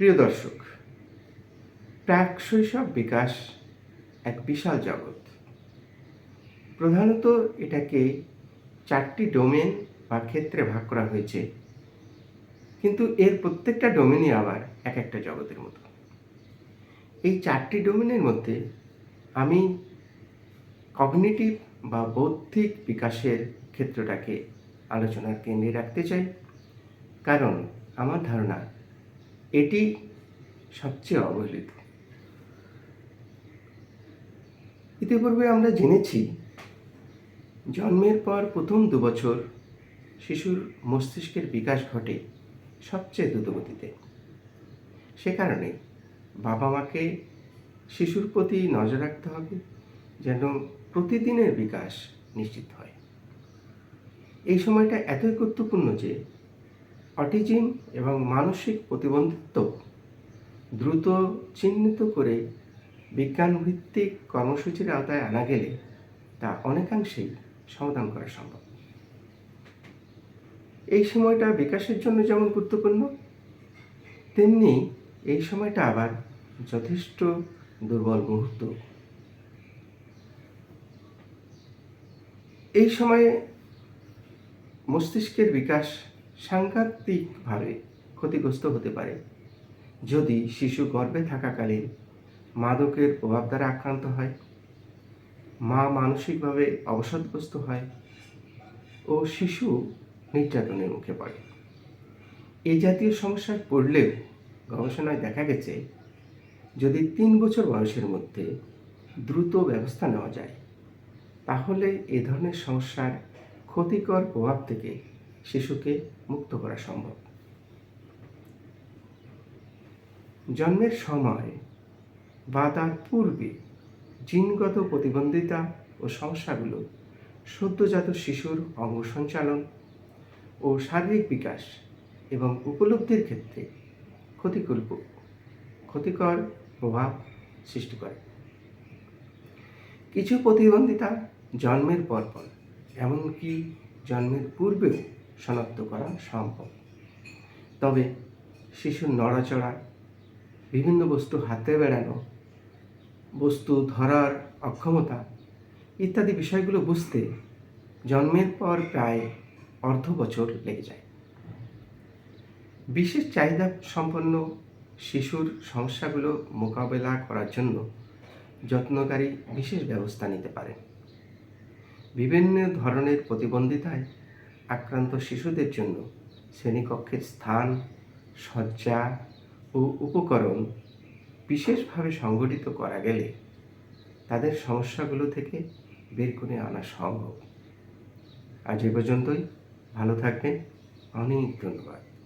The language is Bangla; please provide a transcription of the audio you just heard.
প্রিয় দর্শক প্রাক শৈশব বিকাশ এক বিশাল জগৎ। প্রধানত এটাকে চারটি ডোমেন বা ক্ষেত্রে ভাগ করা হয়েছে, কিন্তু এর প্রত্যেকটা ডোমেনই আবার এক একটা জগতের মতো। এই চারটি ডোমেনের মধ্যে আমি কগনিটিভ বা বৌদ্ধিক বিকাশের ক্ষেত্রটাকে আলোচনার কেন্দ্রে রাখতে চাই, কারণ আমার ধারণা এটি সবচেয়ে অবহেলিত। ইতিপূর্বে আমরা জেনেছি, জন্মের পর প্রথম দু বছর শিশুর মস্তিষ্কের বিকাশ ঘটে সবচেয়ে দ্রুতগতিতে। সে কারণে বাবা মাকে শিশুর প্রতি নজর রাখতে হবে যেন প্রতিদিনের বিকাশ নিশ্চিত হয়। এই সময়টা এতই গুরুত্বপূর্ণ যে অটিজিম এবং মানসিক প্রতিবন্ধিত্ব দ্রুত চিহ্নিত করে বিজ্ঞানভিত্তিক কর্মসূচির আওতায় আনা গেলে তা অনেকাংশেই সমাধান করা সম্ভব। এই সময়টা বিকাশের জন্য যেমন গুরুত্বপূর্ণ, তেমনি এই সময়টা আবার যথেষ্ট দুর্বল মুহূর্ত। এই সময়ে মস্তিষ্কের বিকাশ সাংঘাতিকভাবে ক্ষতিগ্রস্ত হতে পারে। যদি শিশু গর্ভে থাকাকালীন মাদকের প্রভাব দ্বারা আক্রান্ত হয়, মা মানসিকভাবে অবসাদগ্রস্ত হয় ও শিশু নির্যাতনের মুখে পড়ে। এই জাতীয় সমস্যায় পড়লেও গবেষণায় দেখা গেছে, যদি তিন বছর বয়সের মধ্যে দ্রুত ব্যবস্থা নেওয়া যায়, তাহলে এ ধরনের সমস্যার ক্ষতিকর প্রভাব থেকে শিশুকে মুক্ত করা সম্ভব। জন্মের সময় বা তার পূর্বে জিনগত প্রতিবন্ধিতা ও সমস্যাগুলো সদ্যজাত শিশুর অঙ্গ সঞ্চালন ও শারীরিক বিকাশ এবং উপলব্ধির ক্ষেত্রে ক্ষতিকর ক্ষতিকর প্রভাব সৃষ্টি করে। কিছু প্রতিবন্ধিতা জন্মের পরপর, এমনকি জন্মের পূর্বেও শনাক্ত করা সম্ভব। তবে শিশুর নড়াচড়া, বিভিন্ন বস্তু হাতে বেড়ানো, বস্তু ধরার অক্ষমতা ইত্যাদি বিষয়গুলো বুঝতে জন্মের পর প্রায় অর্ধ বছর লেগে যায়। বিশেষ চাহিদা সম্পন্ন শিশুর সমস্যাগুলো মোকাবেলা করার জন্য যত্নকারী বিশেষ ব্যবস্থা নিতে পারেন বিভিন্ন ধরনের প্রতিবন্ধিতায় আক্রান্ত শিশুদের জন্য শ্রেণীকক্ষের স্থান, শয্যা ও উপকরণ বিশেষভাবে সংগঠিত করা গেলে তাদের সমস্যাগুলো থেকে বের করে আনা সম্ভব। আজ এ পর্যন্তই। ভালো থাকবেন। অনেক ধন্যবাদ।